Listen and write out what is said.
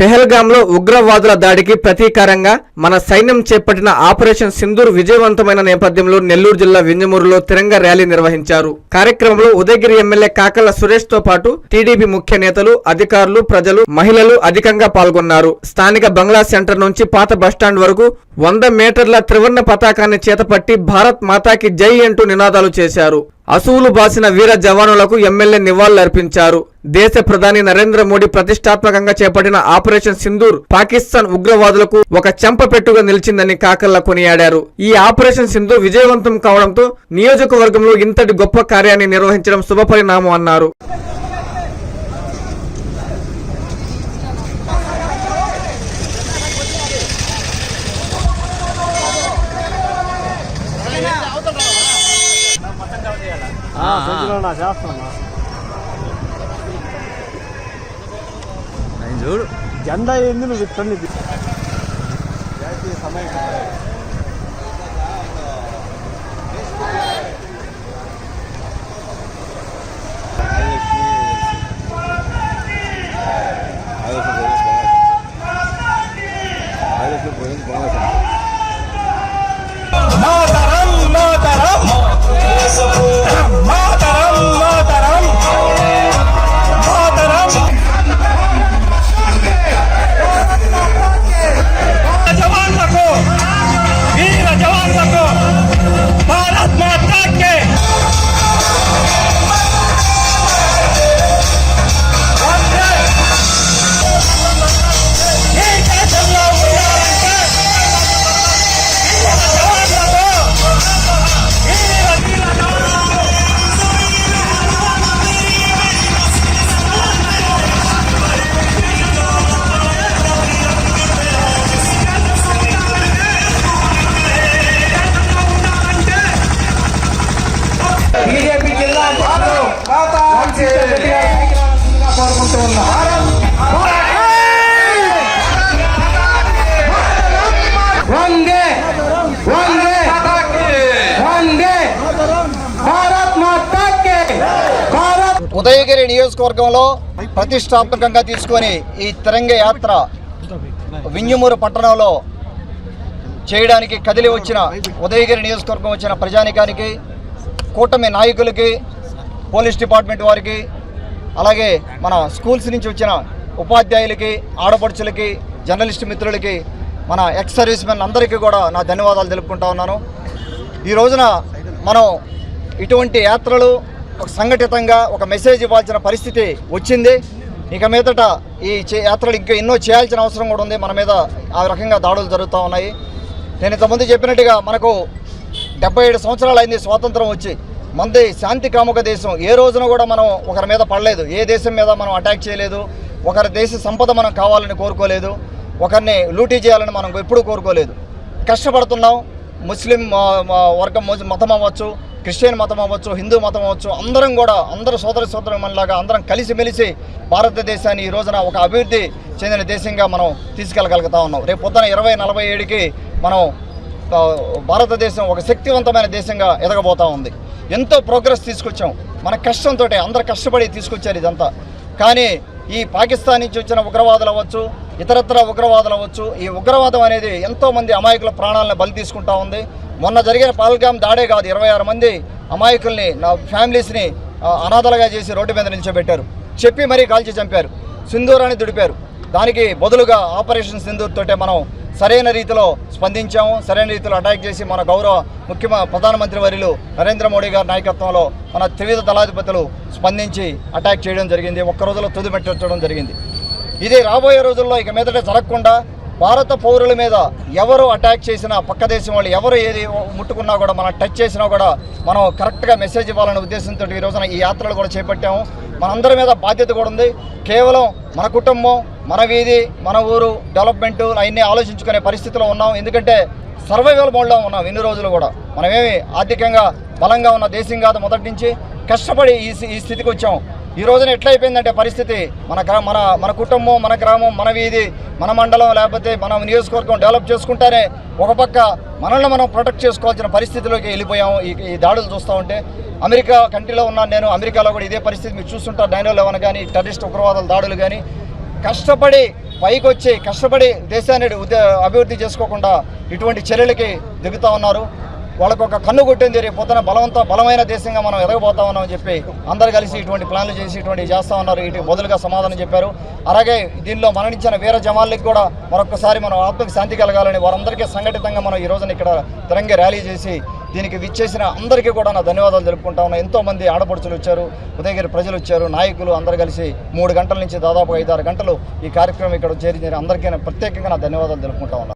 పెహల్గాంలో ఉగ్రవాదుల దాడికి ప్రతీకారంగా మన సైన్యం చేపట్టిన ఆపరేషన్ సింధూర్ విజయవంతమైన నేపథ్యంలో నెల్లూరు జిల్లా వింజమూరులో తిరంగ ర్యాలీ నిర్వహించారు. కార్యక్రమంలో ఉదయగిరి ఎమ్మెల్యే కాకల సురేష్తో పాటు టీడీపీ ముఖ్య నేతలు అధికారులు ప్రజలు మహిళలు అధికంగా పాల్గొన్నారు. స్థానిక బంగ్లా సెంటర్ నుంచి పాత బస్టాండ్ వరకు వంద మీటర్ల త్రివర్ణ పతాకాన్ని చేతపట్టి భారత్ మాతాకి జై అంటూ నినాదాలు చేశారు. అసువులు బాసిన వీర జవానులకు ఎమ్మెల్యే నివాళులర్పించారు దేశ ప్రధాని నరేంద్ర మోడీ ప్రతిష్టాత్మకంగా చేపట్టిన ఆపరేషన్ సింధూర్ పాకిస్తాన్ ఉగ్రవాదులకు ఒక చెంపపెట్టుగా నిలిచిందని కాకల్లా కొనియాడారు. ఈ ఆపరేషన్ సింధూర్ విజయవంతం కావడంతో నియోజకవర్గంలో ఇంతటి గొప్ప కార్యాన్ని నిర్వహించడం శుభపరిణామం అన్నారు. ఆయన చూడు. జెండా ఏంది నువ్వు ఇక్కడ మాతరం ఉదయగిరి నియోజకవర్గంలో ప్రతిష్టాత్మకంగా తీసుకొని ఈ తిరంగ యాత్ర వింజమూరు పట్టణంలో చేయడానికి కదిలి వచ్చిన ఉదయగిరి నియోజకవర్గం వచ్చిన ప్రజానికానికి కూటమి నాయకులకి పోలీస్ డిపార్ట్మెంట్ వారికి అలాగే మన స్కూల్స్ నుంచి వచ్చిన ఉపాధ్యాయులకి ఆడపడుచులకి జర్నలిస్ట్ మిత్రులకి మన ఎక్స్ సర్వీస్ మెన్ అందరికీ కూడా నా ధన్యవాదాలు తెలుపుకుంటా ఉన్నాను. ఈ రోజున మనం ఇటువంటి యాత్రలు ఒక సంఘటితంగా ఒక మెసేజ్ ఇవ్వాల్సిన పరిస్థితి వచ్చింది. ఇక మీదట ఈ యాత్రలు ఇంకా ఎన్నో చేయాల్సిన అవసరం కూడా ఉంది. మన మీద ఆ రకంగా దాడులు జరుగుతూ ఉన్నాయి. నేను ఇంతకుముందు చెప్పినట్టుగా మనకు డెబ్బై ఏడు సంవత్సరాలు అయింది స్వాతంత్రం వచ్చి. మనది శాంతి కాముక దేశం. ఏ రోజున కూడా మనం ఒకరి మీద పడలేదు. ఏ దేశం మీద మనం అటాక్ చేయలేదు. ఒకరి దేశ సంపద మనం కావాలని కోరుకోలేదు. ఒకరిని లూటీ చేయాలని మనం ఎప్పుడూ కోరుకోలేదు. కష్టపడుతున్నాం. ముస్లిం వర్గం మతం అవ్వచ్చు. క్రిస్టియన్ మతం అవ్వచ్చు హిందూ మతం అవ్వచ్చు అందరం కూడా అందరూ సోదర సోదరు మనలాగా అందరం కలిసిమెలిసి భారతదేశాన్ని ఈ రోజున ఒక అభివృద్ధి చెందిన దేశంగా మనం తీసుకెళ్ళగలుగుతా ఉన్నాం. రేపు పొద్దున ఇరవై నలభై ఏడుకి మనం భారతదేశం ఒక శక్తివంతమైన దేశంగా ఎదగబోతా ఉంది. ఎంతో ప్రోగ్రెస్ తీసుకొచ్చాం. మన కష్టంతో అందరు కష్టపడి తీసుకొచ్చారు ఇదంతా. కానీ ఈ పాకిస్తాన్ నుంచి వచ్చిన ఉగ్రవాదులు అవ్వచ్చు ఇతరత్ర ఉగ్రవాదులు అవ్వచ్చు ఈ ఉగ్రవాదం అనేది ఎంతోమంది అమాయకుల ప్రాణాలను బలి తీసుకుంటా ఉంది. మొన్న జరిగిన పాల్గామ్ దాడే కాదు ఇరవై ఆరు మంది అమాయకుల్ని నా ఫ్యామిలీస్ని అనాథలుగా చేసి రోడ్డు మీద నిల్చోబెట్టారు. చెప్పి మరీ కాల్చి చంపారు. సింధూరాన్ని దుడిపారు. దానికి బదులుగా ఆపరేషన్ సింధూర్ తోటే మనం సరైన రీతిలో స్పందించాము. సరైన రీతిలో అటాక్ చేసి మన గౌరవ ముఖ్యమ ప్రధానమంత్రి వర్యులు నరేంద్ర మోడీ గారి నాయకత్వంలో మన త్రివిధ దళాధిపతులు స్పందించి అటాక్ చేయడం జరిగింది. ఒక్క రోజులో తుదిమెట్టడం జరిగింది. ఇది రాబోయే రోజుల్లో ఇక మీదట జరగకుండా భారత పౌరుల మీద ఎవరు అటాక్ చేసినా పక్క దేశం వాళ్ళు ఎవరు ఏది ముట్టుకున్నా కూడా మనం టచ్ చేసినా కూడా మనం కరెక్ట్గా మెసేజ్ ఇవ్వాలనే ఉద్దేశంతో ఈ రోజున ఈ యాత్రలు కూడా చేపట్టాము. మనందరి మీద బాధ్యత కూడా ఉంది. కేవలం మన కుటుంబం మన వీధి మన ఊరు డెవలప్మెంట్ అవన్నీ ఆలోచించుకునే పరిస్థితిలో ఉన్నాం. ఎందుకంటే సర్వైవల్ మోడ్లో ఉన్నాం ఎన్ని రోజులు కూడా. మనమేమి ఆర్థికంగా బలంగా ఉన్న దేశం కాదు మొదటి నుంచి. కష్టపడి ఈ ఈ స్థితికి వచ్చాం. ఈ రోజున ఎట్లయిపోయిందంటే పరిస్థితి? మన గ్రా మన మన కుటుంబం మన గ్రామం మన వీధి మన మండలం లేకపోతే మన నియోజకవర్గం డెవలప్ చేసుకుంటేనే ఒక పక్క మనల్ని మనం ప్రొటెక్ట్ చేసుకోవాల్సిన పరిస్థితిలోకి వెళ్ళిపోయాము. ఈ ఈ దాడులు చూస్తూ ఉంటే అమెరికా కంట్రీలో ఉన్నాను నేను. అమెరికాలో కూడా ఇదే పరిస్థితి మీరు చూస్తుంటారు. నైన్ లెవెన్ కానీ టెర్రరిస్ట్ ఉగ్రవాదుల దాడులు కానీ కష్టపడి పైకి వచ్చి కష్టపడి దేశాన్ని అభివృద్ధి చేసుకోకుండా ఇటువంటి చర్యలకి దిగుతూ ఉన్నారు. వాళ్ళకు ఒక కన్ను కొట్టింది రేపు పొద్దున బలవంత బలమైన దేశంగా మనం ఎదగబోతా ఉన్నామని చెప్పి అందరు కలిసి ఇటువంటి ప్లాన్లు చేసి ఇటువంటి చేస్తా ఉన్నారు. వీటికి బదులుగా సమాధానం చెప్పారు. అలాగే దీనిలో మరణించిన వీర జవాన్లకి కూడా మరొకసారి మనం ఆత్మకి శాంతి కలగాలని వారందరికీ సంఘటితంగా మనం ఈ రోజున ఇక్కడ తిరంగ ర్యాలీ చేసి దీనికి విచ్చేసిన అందరికీ కూడా నా ధన్యవాదాలు తెలుపుకుంటా ఉన్నా. ఎంతో మంది ఆడపడుచులు వచ్చారు ఉదయగిరి ప్రజలు వచ్చారు నాయకులు అందరు కలిసి మూడు గంటల నుంచి దాదాపు ఐదారు గంటలు ఈ కార్యక్రమం ఇక్కడ చేరి అందరికీ ప్రత్యేకంగా నా ధన్యవాదాలు తెలుపుకుంటా ఉన్నా.